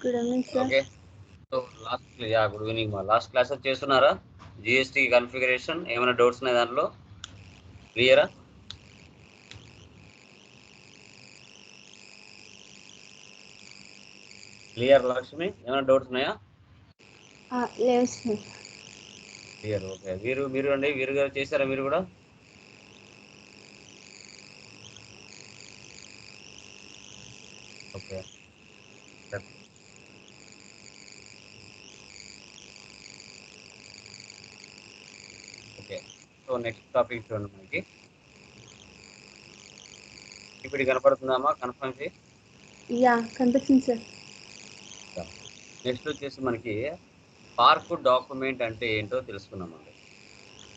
Good evening sir okay so last yeah good evening మా last class చేస్తున్నారా? GST configuration ఏమైనా doubts ఉన్నాయి దాంట్లో? క్లియరా క్లియర్ లక్ష్మి ఏమైనా డౌట్స్ ఉన్నాయా? క్లియర్ ఓకే వీరు మీరు అండి వీరు గారు చేశారా మీరు కూడా okay okay so next topic చూడండి మనకి. ఇప్పుడు కనపడుతుందామా కన్ఫర్మ్ చేయి. యా కనిపిస్తుంది సార్. నెక్స్ట్ వచ్చేసి మనకి పార్క్ డాక్యుమెంట్ అంటే ఏంటో తెలుసుకున్నామండి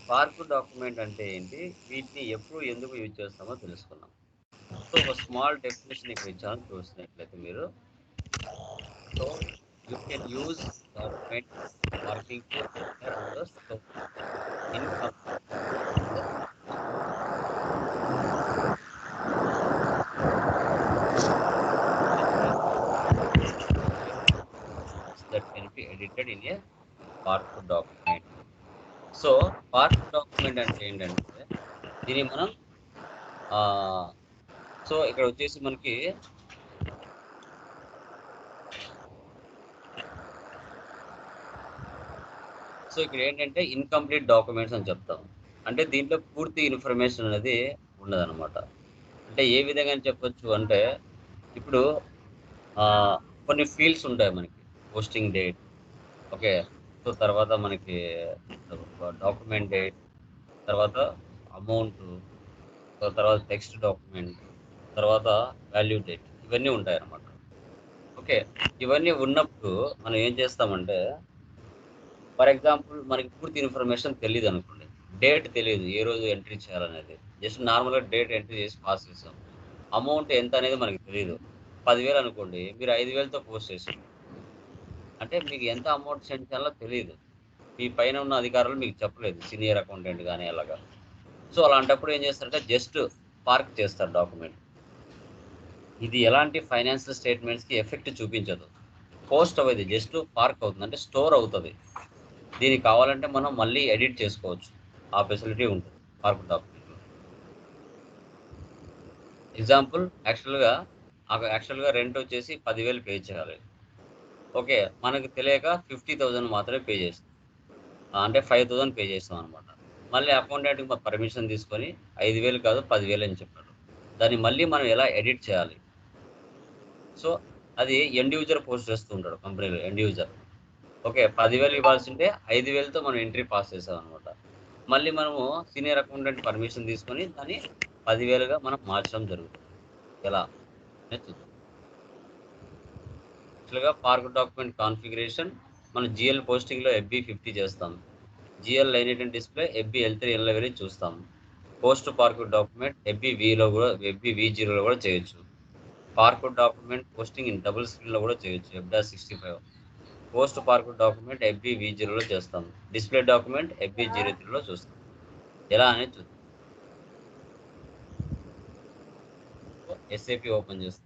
పార్క్ డాక్యుమెంట్ అంటే ఏంటి? వీటిని ఎప్పుడు ఎందుకు యూజ్ చేస్తామో తెలుసుకున్నాం సో ఒక స్మాల్ డెఫినేషన్ ఇక్కడ ఇచ్చాను చూసినట్లయితే మీరు. So you can use document working income can in a park document so park document అంటే ఏంటంటే దీన్ని మనం సో ఇక్కడ వచ్చేసి మనకి సో ఇక్కడ ఏంటంటే ఇన్కంప్లీట్ డాక్యుమెంట్స్ అని చెప్తాం. అంటే దీంట్లో పూర్తి ఇన్ఫర్మేషన్ అనేది ఉండదన్నమాట. అంటే ఏ విధంగా చెప్పొచ్చు అంటే ఇప్పుడు కొన్ని ఫీల్డ్స్ ఉంటాయి మనకి. Posting date okay. సో తర్వాత మనకి డాక్యుమెంట్ డేట్ తర్వాత అమౌంట్ తర్వాత టెక్స్ట్ డాక్యుమెంట్ తర్వాత వాల్యూ డేట్ ఇవన్నీ ఉంటాయి అన్నమాట ఓకే. ఇవన్నీ ఉన్నప్పుడు మనం ఏం చేస్తామంటే ఫర్ ఎగ్జాంపుల్ మనకి పూర్తి ఇన్ఫర్మేషన్ తెలియదు అనుకోండి. డేట్ తెలియదు ఏ రోజు ఎంట్రీ చేయాలనేది. జస్ట్ నార్మల్గా డేట్ ఎంట్రీ చేసి పాస్ చేస్తాం అమౌంట్ ఎంత అనేది మనకి తెలియదు పదివేలు అనుకోండి మీరు ఐదు వేలతో పోస్ట్ చేసాం అంటే మీకు ఎంత అమౌంట్ సెండ్ చేయాలో తెలియదు మీ పైన ఉన్న అధికారులు మీకు చెప్పలేదు సీనియర్ అకౌంటెంట్ కానీ అలాగా. సో అలాంటప్పుడు ఏం చేస్తారంటే జస్ట్ పార్క్ చేస్తారు డాక్యుమెంట్ ఇది ఎలాంటి ఫైనాన్షియల్ స్టేట్మెంట్స్కి ఎఫెక్ట్ చూపించదు. పోస్ట్ అవ్వదు జస్ట్ పార్క్ అవుతుంది అంటే స్టోర్ అవుతుంది. దీనికి కావాలంటే మనం మళ్ళీ ఎడిట్ చేసుకోవచ్చు. ఆ ఫెసిలిటీ ఉంటుంది పార్క్ డాక్యుమెంట్లో ఎగ్జాంపుల్ యాక్చువల్గా యాక్చువల్గా రెంట్ వచ్చేసి పదివేలు పే చేయాలి. ఓకే మనకు తెలియక ఫిఫ్టీ థౌజండ్ మాత్రమే పే చేస్తాం. అంటే ఫైవ్ థౌజండ్ పే చేస్తాం అనమాట మళ్ళీ అకౌంటెంట్కి పర్మిషన్ తీసుకొని ఐదు వేలు కాదు పదివేలు అని చెప్పాడు దాన్ని మళ్ళీ మనం ఎలా ఎడిట్ చేయాలి? సో అది ఎండ్ యూజర్ పోస్ట్ చేస్తూ ఉంటాడు కంపెనీలో ఎండ్ యూజర్ ఓకే పదివేలు ఇవ్వాల్సింటే ఐదు వేలతో మనం ఎంట్రీ పాస్ చేసాం అనమాట మళ్ళీ మనము సీనియర్ అకౌంటెంట్ పర్మిషన్ తీసుకొని దాన్ని పదివేలుగా మనం మార్చడం జరుగుతుంది. ఎలా? చూద్దాం. యాక్చువల్గా పార్క్ డాక్యుమెంట్ కాన్ఫిగరేషన్ మన జిఎల్ పోస్టింగ్లో ఎఫ్బి ఫిఫ్టీ చేస్తాం. GL line and display FB L three L వెళ్ళి చూస్తాం. పోస్ట్ పార్క్ డాక్యుమెంట్ ఎఫ్బి విలో కూడా ఎఫ్బి వి జీరోలో కూడా చేయొచ్చు. Park document posting in double స్క్రీన్లో కూడా చేయొచ్చు ఎఫ్డా sixty five. Post park document FB V జీరోలో చేస్తాం. డిస్ప్లే డాక్యుమెంట్ ఎఫ్బి జీరో త్రీలో చూస్తాం. ఎలా అనేది చూద్దాం. ఎస్ఏపి ఓపెన్ చేస్తాం.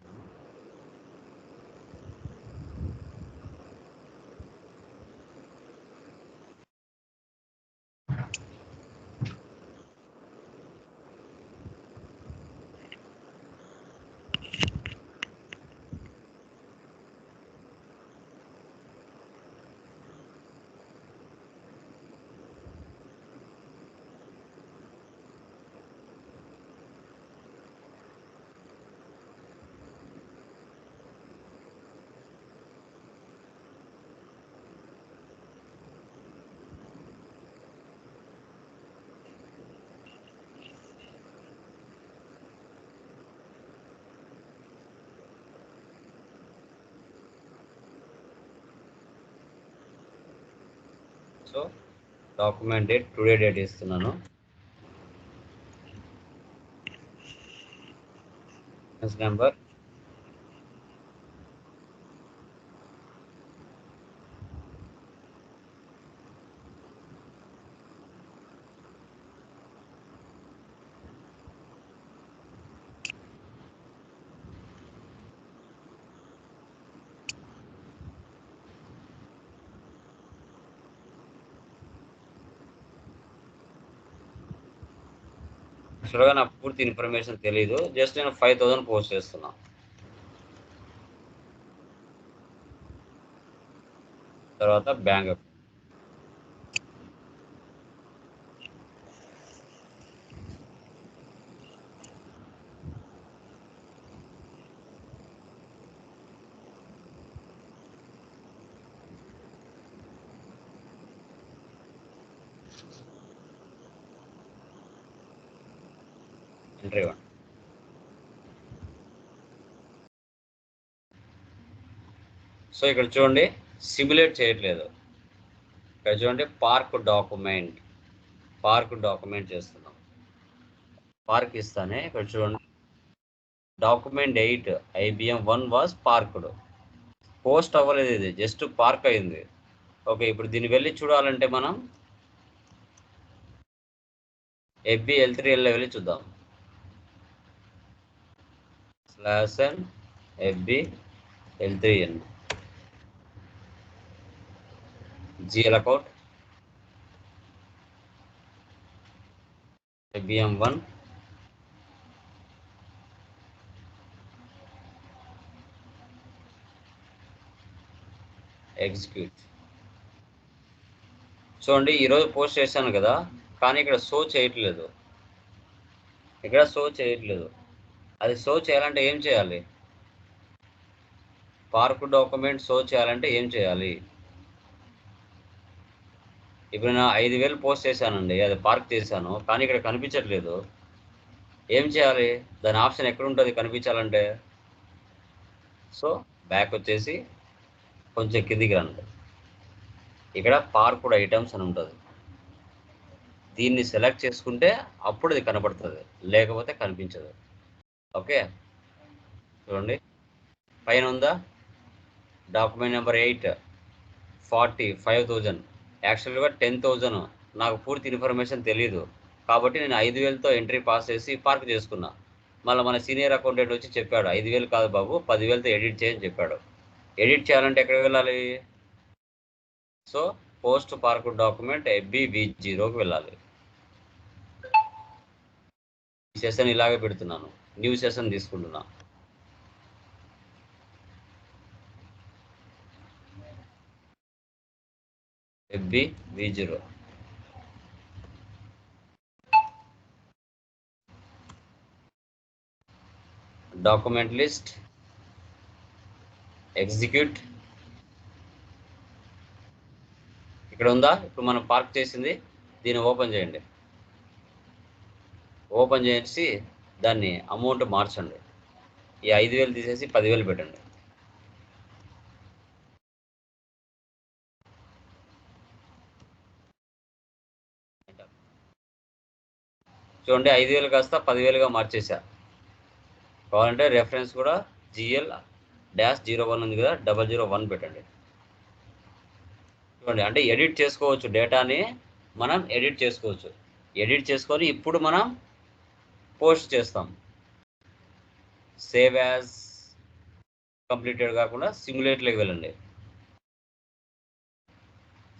So document date today date ఇస్తున్నాను. నెంబర్ యాక్చువల్గా నాకు పూర్తి ఇన్ఫర్మేషన్ తెలియదు జస్ట్ నేను ఫైవ్ థౌసండ్ పోస్ట్ చేస్తున్నా. తర్వాత బ్యాంక్ అకౌంట్ ఎంట్రీ ఇవ్వండి సో ఇక్కడ చూడండి సిమ్యులేట్ చేయట్లేదు. ఇక్కడ చూడండి పార్క్ డాక్యుమెంట్ పార్క్ డాక్యుమెంట్ చేస్తున్నాం. పార్క్ ఇస్తానే ఇక్కడ చూడండి. Document eight IBM one was parked post అవ్వలేదు ఇది జస్ట్ పార్క్ అయింది. ఓకే ఇప్పుడు దీన్ని వెళ్ళి చూడాలంటే మనం ఎఫ్బి ఎల్ త్రీ ఎల్ వెళ్ళి చూద్దాం. Slash and FB L three N GL account FBM one execute చూడండి ఈరోజు పోస్ట్ చేశాను కదా కానీ ఇక్కడ షో చేయట్లేదు. ఇక్కడ షో చేయట్లేదు. అది షో చేయాలంటే ఏం చేయాలి? పార్క్ డాక్యుమెంట్ షో చేయాలంటే ఏం చేయాలి? ఇప్పుడు నేను ఐదు వేలు పోస్ట్ చేశానండి అది పార్క్ చేశాను కానీ ఇక్కడ కనిపించట్లేదు. ఏం చేయాలి? దాని ఆప్షన్ ఎక్కడ ఉంటుంది కనిపించాలంటే? సో బ్యాక్ వచ్చేసి కొంచెం కిందికి రండి. ఇక్కడ పార్కుడ్ ఐటమ్స్ అని ఉంటుంది. దీన్ని సెలెక్ట్ చేసుకుంటే అప్పుడు ఇది కనపడుతుంది లేకపోతే కనిపించదు. ఓకే. చూడండి. పైన ఉందా document number eight. Forty five thousand. యాక్చువల్గా టెన్ థౌజండ్. నాకు పూర్తి ఇన్ఫర్మేషన్ తెలియదు కాబట్టి నేను ఐదు వేలతో ఎంట్రీ పాస్ చేసి పార్క్ చేసుకున్నా. మళ్ళీ మన సీనియర్ అకౌంటెంట్ వచ్చి చెప్పాడు ఐదు వేలు కాదు బాబు పదివేలతో ఎడిట్ చేయని చెప్పాడు. ఎడిట్ చేయాలంటే ఎక్కడికి వెళ్ళాలి? So post park document FB జీరోకి వెళ్ళాలి. సెషన్ ఇలాగే పెడుతున్నాను. న్యూ సెషన్ తీసుకుంటున్నా. FB V zero. Document list. Execute. ఇక్కడ ఉందా? ఇప్పుడు మనం పార్క్ చేసింది. దీన్ని ఓపెన్ చేయండి. ఓపెన్ చేసి దాన్ని అమౌంట్ మార్చండి. ఈ ఐదు వేలు తీసేసి పదివేలు పెట్టండి. చూడండి ఐదు వేలు కాస్త పదివేలుగా మార్చేసా కావాలంటే రెఫరెన్స్ కూడా జిఎల్ డాష్ జీరో వన్ ఉంది కదా డబల్ జీరో వన్ పెట్టండి. చూడండి అంటే ఎడిట్ చేసుకోవచ్చు డేటాని మనం ఎడిట్ చేసుకోవచ్చు. ఎడిట్ చేసుకొని ఇప్పుడు మనం పోస్ట్ చేస్తాం. సేవ్ యాజ్ కంప్లీటెడ్ కాకుండా సిమ్యులేట్లోకి వెళ్ళండి.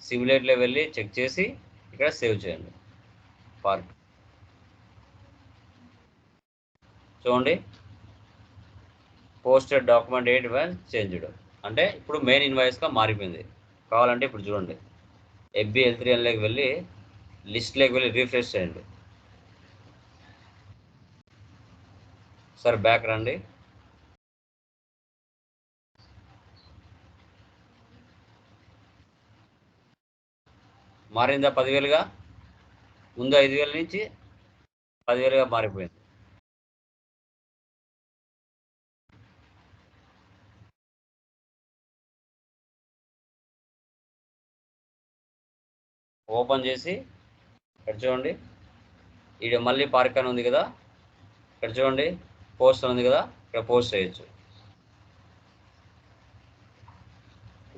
సిమ్యులేట్లో వెళ్ళి చెక్ చేసి ఇక్కడ సేవ్ చేయండి. పార్క్. చూడండి. Posted document eight one changed. అంటే ఇప్పుడు మెయిన్ ఇన్వాయిస్గా మారిపోయింది. కావాలంటే ఇప్పుడు చూడండి. ఎఫ్బిఎల్ త్రీ ఎన్లోకి వెళ్ళి లిస్ట్లోకి వెళ్ళి రీఫ్రెష్ చేయండి. సార్ బ్యాక్ రండి. మారిందా పదివేలుగా? ముందు ఐదు వేల నుంచి పదివేలుగా మారిపోయింది. ఓపెన్ చేసి ఇక్కడ చూడండి. ఇక్కడ మళ్ళీ పార్క్ అని ఉంది కదా. ఇక్కడ చూడండి. పోస్ట్ ఉంది కదా ఇక్కడ పోస్ట్ చేయొచ్చు.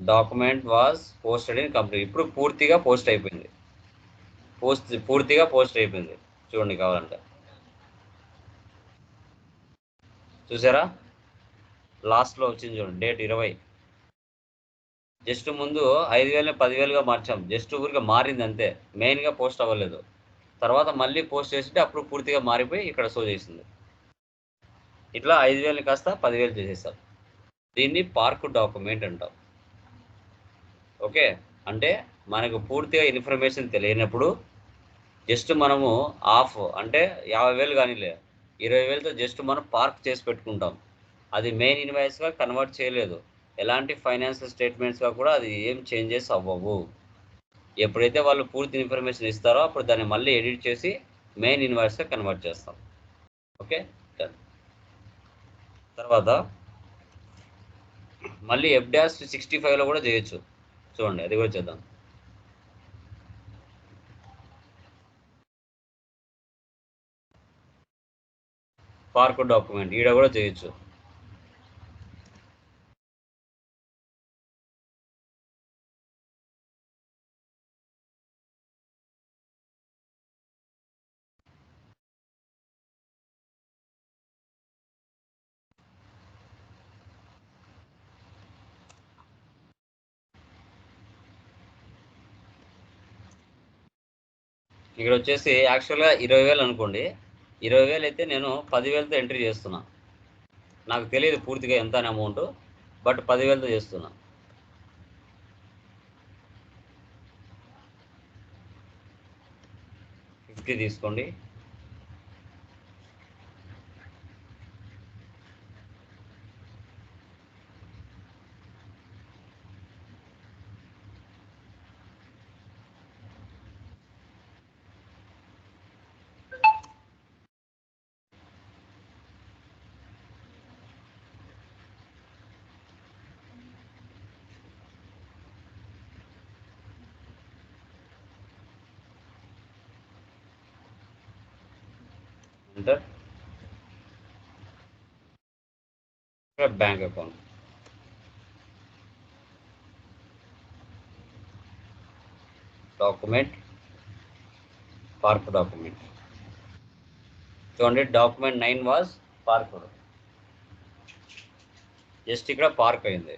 Document was posted in complete ఇప్పుడు పూర్తిగా పోస్ట్ అయిపోయింది. పోస్ట్ పూర్తిగా పోస్ట్ అయిపోయింది. చూడండి కావాలంటే. చూసారా? లాస్ట్లో వచ్చింది చూడండి డేట్ ఇరవై. జస్ట్ ముందు ఐదు వేలని పదివేలుగా మార్చాం. జస్ట్ ఊరిగా మారింది అంతే. మెయిన్గా పోస్ట్ అవ్వలేదు. తర్వాత మళ్ళీ పోస్ట్ చేసింటే అప్పుడు పూర్తిగా మారిపోయి ఇక్కడ షో చేసింది. ఇట్లా ఐదు వేలని కాస్త పదివేలు చేసేస్తారు దీన్ని పార్క్ డాక్యుమెంట్ అంటాం. ఓకే? అంటే మనకు పూర్తిగా ఇన్ఫర్మేషన్ తెలియనప్పుడు జస్ట్ మనము ఆఫ్ అంటే యాభై వేలు కానీలే ఇరవై వేలతో జస్ట్ మనం పార్క్ చేసి పెట్టుకుంటాం. అది మెయిన్ ఇన్వాయిస్గా కన్వర్ట్ చేయలేదు. ఎలాంటి ఫైనాన్షియల్ స్టేట్మెంట్స్గా కూడా అది ఏం చేంజెస్ అవ్వవు. ఎప్పుడైతే వాళ్ళు పూర్తి ఇన్ఫర్మేషన్ ఇస్తారో అప్పుడు దాన్ని మళ్ళీ ఎడిట్ చేసి మెయిన్ ఇన్వాయిస్గా కన్వర్ట్ చేస్తాం. ఓకే? తర్వాత మళ్ళీ ఎఫ్ డాష్ సిక్స్టీ ఫైవ్లో కూడా చేయొచ్చు. చూడండి అది కూడా చేద్దాం. పార్క్ డాక్యుమెంట్ ఈడ కూడా చేయొచ్చు. ఇక్కడ వచ్చేసి యాక్చువల్గా ఇరవై వేలు అనుకోండి. ఇరవై వేలు అయితే నేను పదివేలతో ఎంట్రీ చేస్తున్నా. నాకు తెలియదు పూర్తిగా ఎంత అని అమౌంట్ బట్ పదివేలతో చేస్తున్నా. ఫిఫ్టీ తీసుకోండి. ఎంటర్ ఇక్కడ bank account. Document park document. చూడండి document nine was park just ఇక్కడ పార్క్ అయింది.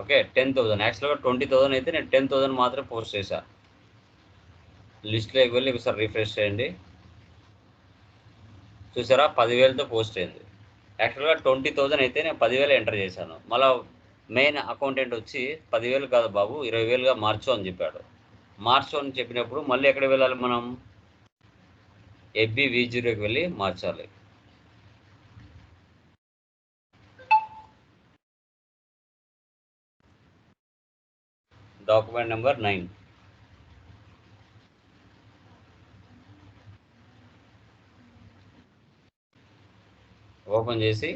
Okay ten thousand. యాక్చువల్గా ట్వంటీ థౌసండ్ అయితే నేను టెన్ థౌసండ్ మాత్రం పోస్ట్ చేశా. లిస్ట్లోకి వెళ్ళి ఒకసారి రిఫ్రెష్ చేయండి. చూసారా? పదివేలతో పోస్ట్ అయింది. యాక్చువల్గా ట్వంటీ థౌజండ్ అయితే నేను పదివేలు ఎంటర్ చేశాను. మళ్ళీ మెయిన్ అకౌంటెంట్ వచ్చి పదివేలు కాదు బాబు ఇరవై వేలుగా మార్చు అని చెప్పాడు. మార్చు అని చెప్పినప్పుడు మళ్ళీ ఎక్కడ వెళ్ళాలి మనం? ఎఫ్బి వి జీరోకి వెళ్ళి మార్చాలి. Document number nine. ఓపెన్ చేసి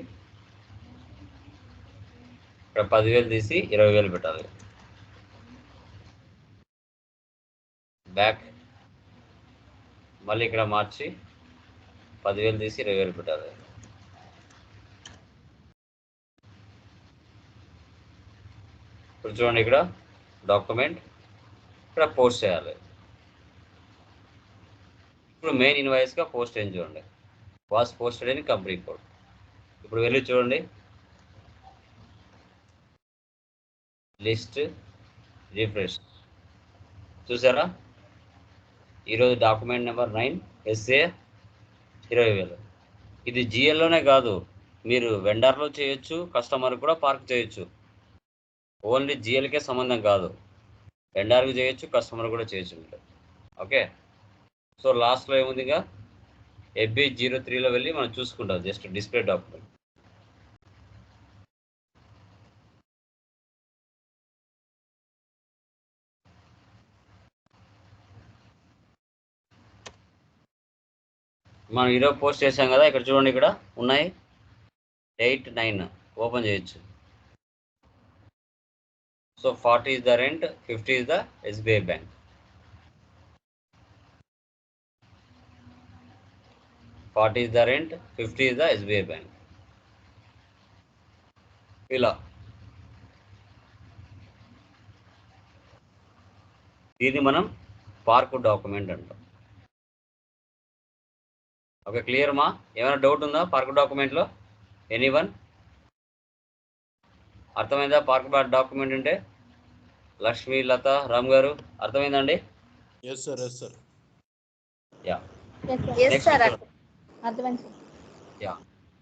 ఇక్కడ పదివేలు తీసి ఇరవై వేలు పెట్టాలి. బ్యాక్. మళ్ళీ ఇక్కడ మార్చి పదివేలు తీసి ఇరవై వేలు పెట్టాలి. ఇప్పుడు చూడండి ఇక్కడ డాక్యుమెంట్. ఇక్కడ పోస్ట్ చేయాలి. ఇప్పుడు మెయిన్ ఇన్వాయిస్గా పోస్ట్ అయింది చూడండి. Was posted in company code. ఇప్పుడు వెళ్ళి చూడండి. List refresh. చూసారా? ఈరోజు డాక్యుమెంట్ నెంబర్ నైన్ ఎస్ఏ ఇరవై వేలు. ఇది జిఎల్లోనే కాదు మీరు వెండర్లో చేయొచ్చు కస్టమర్ కూడా పార్క్ చేయొచ్చు. ఓన్లీ జిఎల్కే సంబంధం కాదు వెండర్కి చేయొచ్చు కస్టమర్ కూడా చేయొచ్చు మీరు. ఓకే? సో లాస్ట్లో ఏముందిగా? ఎఫ్బి జీరో త్రీలో వెళ్ళి మనం చూసుకుంటాం జస్ట్ డిస్ప్లే డాక్యుమెంట్. మనం ఈరోజు పోస్ట్ చేసాం కదా ఇక్కడ చూడండి ఇక్కడ ఉన్నాయి. ఎయిట్ నైన్ ఓపెన్ చేయొచ్చు. So forty is the rent fifty is the SBI bank forty is the rent fifty is the SBI bank ఇలా. దీన్ని మనం పార్క్ డాక్యుమెంట్ అంటాం. ఓకే క్లియర్ మా? ఏమైనా డౌట్ ఉందా పార్క్ డాక్యుమెంట్లో ఎనీ వన్ అర్థమైందా పార్క్ డాక్యుమెంట్ అంటే లక్ష్మి లత రామ్ గారు అర్థమైందండి yes sir yes sir yeah yes Next sir చూడండి. అర్థమైంది sir yeah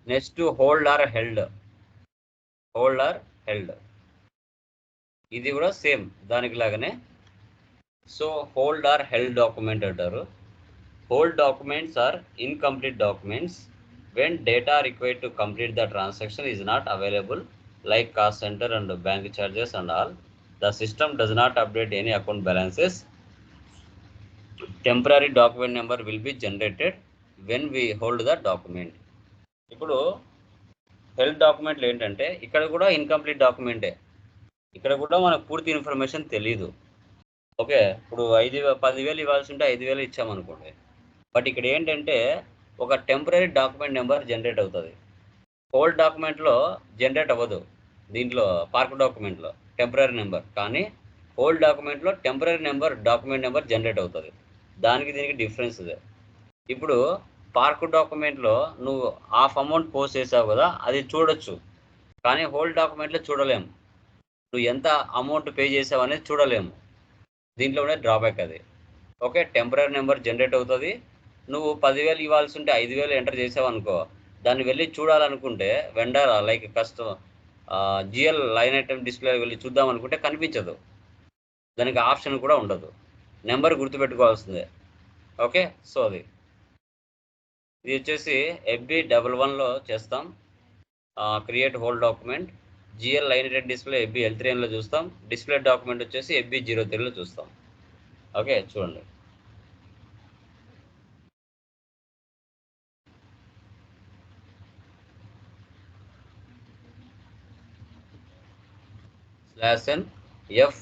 next hold or held hold or held ఇది కూడా సేమ్ దానికి లాగానే. So hold or held document అంటారు. Hold documents or incomplete documents when data required to complete the transaction is not available like cost centre and bank charges and all the system does not update any account balances temporary document number will be generated when we hold the document ఇప్పుడు health డాక్యుమెంట్లు ఏంటంటే ఇక్కడ కూడా incomplete డాక్యుమెంటే ఇక్కడ కూడా మనకు పూర్తి information తెలీదు. ఓకే ఇప్పుడు ఐదు పదివేలు ఇవ్వాల్సి ఉంటే ఐదు వేలు ఇచ్చామనుకోండి. బట్ ఇక్కడ ఏంటంటే ఒక టెంపరీ డాక్యుమెంట్ నెంబర్ జనరేట్ అవుతుంది. హోల్డ్ డాక్యుమెంట్లో జనరేట్ అవ్వదు దీంట్లో పార్క్ డాక్యుమెంట్లో టెంపరీ నెంబర్. కానీ hold డాక్యుమెంట్లో temporary number document number generate అవుతుంది. దానికి దీనికి డిఫరెన్స్ ఇదే. ఇప్పుడు పార్క్ డాక్యుమెంట్లో నువ్వు హాఫ్ అమౌంట్ పోస్ట్ చేసావు కదా అది చూడొచ్చు. కానీ హోల్డ్ డాక్యుమెంట్లో చూడలేము. నువ్వు ఎంత అమౌంట్ పే చేసావు అనేది చూడలేము. దీంట్లో ఉండే డ్రాబ్యాక్ అది. ఓకే టెంపరీ నెంబర్ జనరేట్ అవుతుంది. నువ్వు పదివేలు ఇవ్వాల్సి ఉంటే ఐదు వేలు ఎంటర్ చేసావు అనుకో దాన్ని వెళ్ళి చూడాలనుకుంటే vendor like customer GL line item display వెళ్ళి చూద్దాం అనుకుంటే కనిపించదు. దానికి ఆప్షన్ కూడా ఉండదు. నెంబర్ గుర్తుపెట్టుకోవాల్సిందే. ఓకే? సో అది. ఇది వచ్చేసి ఎఫ్బి డబల్ వన్లో చేస్తాం. Create hold document GL line red display FB L three ఎన్లో చూస్తాం. డిస్ప్లే డాక్యుమెంట్ వచ్చేసి ఎఫ్బి జీరో త్రీలో చూస్తాం. ఓకే? చూడండి. Slash N F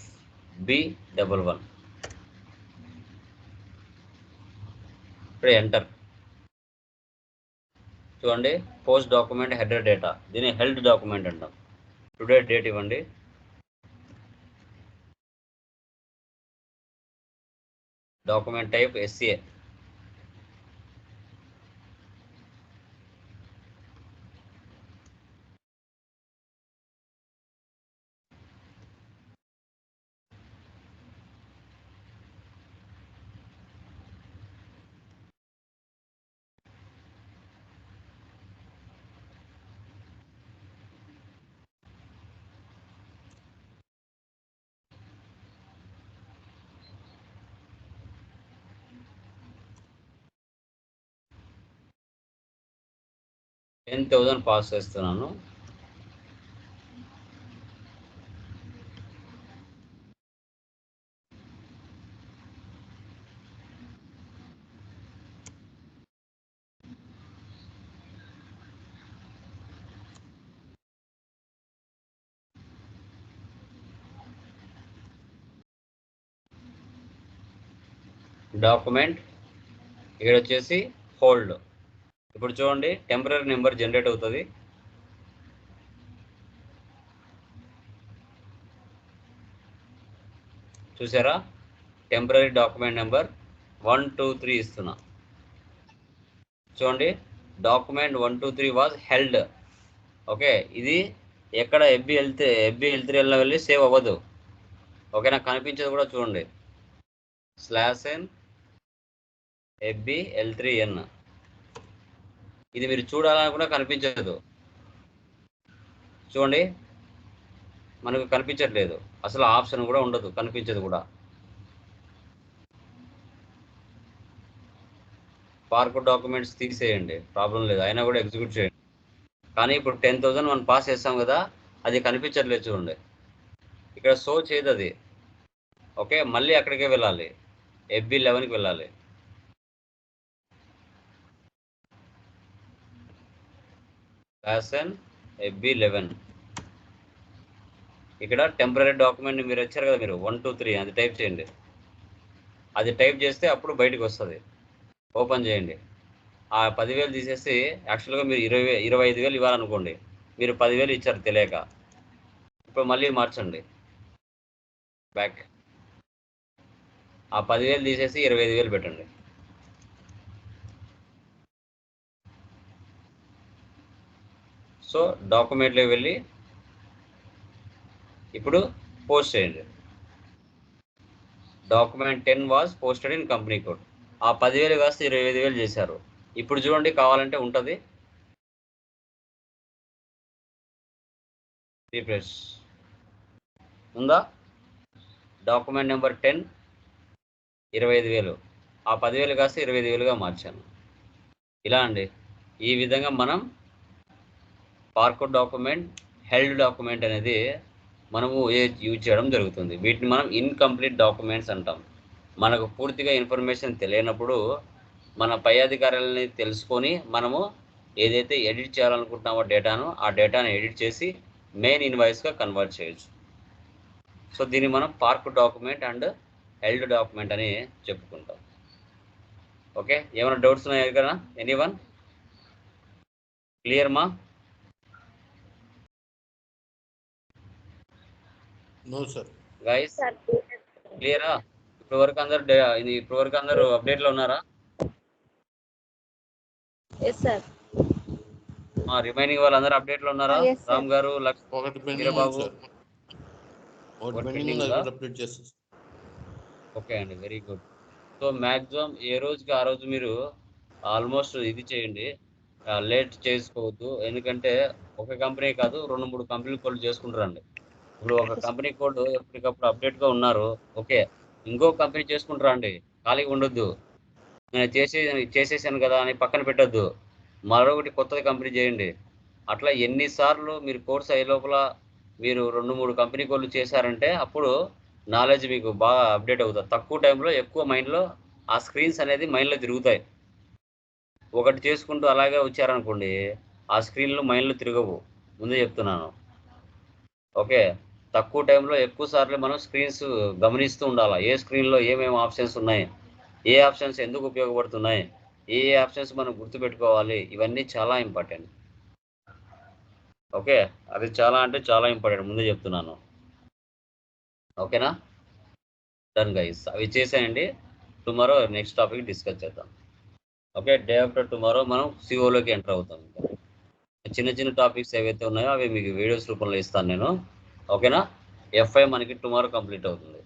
B double one ఇప్పుడు ఎంటర్ చూడండి పోస్ట్ డాక్యుమెంట్ హెడర్ డేటా దీన్ని హెల్డ్ డాక్యుమెంట్ అంటాం. టుడే డేట్ ఇవ్వండి. Document type SCA ten thousand pass చేస్తున్నాను. డాక్యుమెంట్ ఇక్కడ వచ్చేసి హోల్డ్. ఇప్పుడు చూడండి టెంపరీ నెంబర్ జనరేట్ అవుతుంది. చూసారా? Temporary document number one two three ఇస్తున్నా. చూడండి document one two three was held okay ఇది ఎక్కడ ఎబ్బి వెళ్తే ఎబ్బి వెళ్తే త్రీ వెళ్ళి సేవ్ అవ్వదు. ఓకే నాకు కనిపించేది కూడా చూడండి. Slash N FB L three N ఇది మీరు చూడాలని కూడా కనిపించదు. చూడండి. మనకు కనిపించట్లేదు. అసలు ఆప్షన్ కూడా ఉండదు. కనిపించదు కూడా. పార్క్ డాక్యుమెంట్స్ తీసేయండి. ప్రాబ్లం లేదు. అయినా కూడా ఎగ్జిక్యూట్ చేయండి. కానీ ఇప్పుడు టెన్ థౌసండ్ మనం పాస్ చేస్తాం కదా అది కనిపించట్లేదు చూడండి. ఇక్కడ షో చేయదు అది. ఓకే? మళ్ళీ అక్కడికే వెళ్ళాలి. ఎఫ్బి లెవెన్కి వెళ్ళాలి. Fashion FB eleven. ఇక్కడ టెంపరీ డాక్యుమెంట్ మీరు వచ్చారు కదా మీరు వన్ టూ త్రీ అది టైప్ చేయండి. అది టైప్ చేస్తే అప్పుడు బయటకు వస్తుంది. ఓపెన్ చేయండి. ఆ పదివేలు తీసేసి యాక్చువల్గా మీరు ఇరవై ఇరవై ఐదు వేలు ఇవ్వాలనుకోండి మీరు పదివేలు ఇచ్చారు తెలియక. ఇప్పుడు మళ్ళీ మార్చండి. బ్యాక్ ఆ పదివేలు తీసేసి ఇరవై ఐదు వేలు పెట్టండి. సో డాక్యుమెంట్లో వెళ్ళి ఇప్పుడు పోస్ట్ చేయండి. Document ten was posted in company code ఆ పదివేలు కాస్త ఇరవై ఐదు వేలు చేశారు. ఇప్పుడు చూడండి కావాలంటే ఉంటుంది. రీఫ్రెష్ ఉందా? డాక్యుమెంట్ నెంబర్ టెన్ ఇరవై ఐదు వేలు. ఆ పదివేలు కాస్త ఇరవై ఐదు వేలుగా మార్చాను. ఇలా అండి. ఈ విధంగా మనం పార్కోడ్ డాక్యుమెంట్ హెల్డ్ డాక్యుమెంట్ అనేది మనము యూజ్ చేయడం జరుగుతుంది. వీటిని మనం ఇన్కంప్లీట్ డాక్యుమెంట్స్ అంటాం. మనకు పూర్తిగా ఇన్ఫర్మేషన్ తెలియనప్పుడు మన పై అధికారులని తెలుసుకొని మనము ఏదైతే ఎడిట్ చేయాలనుకుంటున్నామో డేటాను ఆ డేటాను ఎడిట్ చేసి మెయిన్ ఇన్వాయిస్గా కన్వర్ట్ చేయొచ్చు. సో దీన్ని మనం park document and held document అని చెప్పుకుంటాం. ఓకే? ఏమైనా డౌట్స్ ఉన్నాయి కదా ఎనీ వన్ క్లియర్ మా? నో సార్ గైస్ క్లియరా ఇప్పుడు వరకు అందరు ఇది ఇప్పుడు వరకు అందరు అప్డేట్లో ఉన్నారా? ఎస్ సార్ రిమైనింగ్ వాళ్ళందరూ అప్డేట్లో ఉన్నారా? Ah, yes, sir. రామ్ గారు అప్డేట్ చేస్తాను ఓకే అండి వెరీ గుడ్ సో మ్యాక్సిమం ఏ రోజుకి ఆ రోజు మీరు ఆల్మోస్ట్ ఇది చేయండి. లేట్ చేసుకోవద్దు. ఎందుకంటే ఒక కంపెనీ కాదు రెండు మూడు కంపెనీ కోడ్ చేసుకుంటారండి. ఇప్పుడు ఒక కంపెనీ కోడ్ ఎప్పటికప్పుడు అప్డేట్గా ఉన్నారు. ఓకే. ఇంకో కంపెనీ చేసుకుంటారా అండి ఖాళీగా ఉండొద్దు. నేను చేసే చేసేసాను కదా అని పక్కన పెట్టొద్దు. మరొకటి కొత్తది కంపెనీ చేయండి. అట్లా ఎన్నిసార్లు మీరు కోర్స్ అయ్యే లోపల మీరు రెండు మూడు కంపెనీ కోళ్ళు చేశారంటే అప్పుడు నాలెడ్జ్ మీకు బాగా అప్డేట్ అవుతుంది. తక్కువ టైంలో ఎక్కువ మైండ్లో ఆ స్క్రీన్స్ అనేది మైండ్లో తిరుగుతాయి. ఒకటి చేసుకుంటూ అలాగే వచ్చారనుకోండి ఆ స్క్రీన్లు మైండ్లో తిరగవు. ముందే చెప్తున్నాను. ఓకే. తక్కువ టైంలో ఎక్కువ సార్లు మనం స్క్రీన్స్ గమనిస్తూ ఉండాలి. ఏ స్క్రీన్లో ఏమేమి ఆప్షన్స్ ఉన్నాయి? ఏ ఆప్షన్స్ ఎందుకు ఉపయోగపడుతున్నాయి? ఏ ఏ ఆప్షన్స్ మనం గుర్తుపెట్టుకోవాలి? ఇవన్నీ చాలా ఇంపార్టెంట్. ఓకే? అది చాలా అంటే చాలా ఇంపార్టెంట్. ముందే చెప్తున్నాను. ఓకేనా? Done guys. అవి చేసేయండి. టుమారో నెక్స్ట్ టాపిక్ డిస్కస్ చేద్దాం. ఓకే? డే ఆఫ్టర్ టుమారో మనం సిఓలోకి ఎంటర్ అవుతాం. చిన్న చిన్న టాపిక్స్ ఏవైతే ఉన్నాయో అవి మీకు వీడియోస్ రూపంలో ఇస్తాను నేను. ఓకేనా? ఎఫ్ఐ మనకి టుమారో కంప్లీట్ అవుతుంది.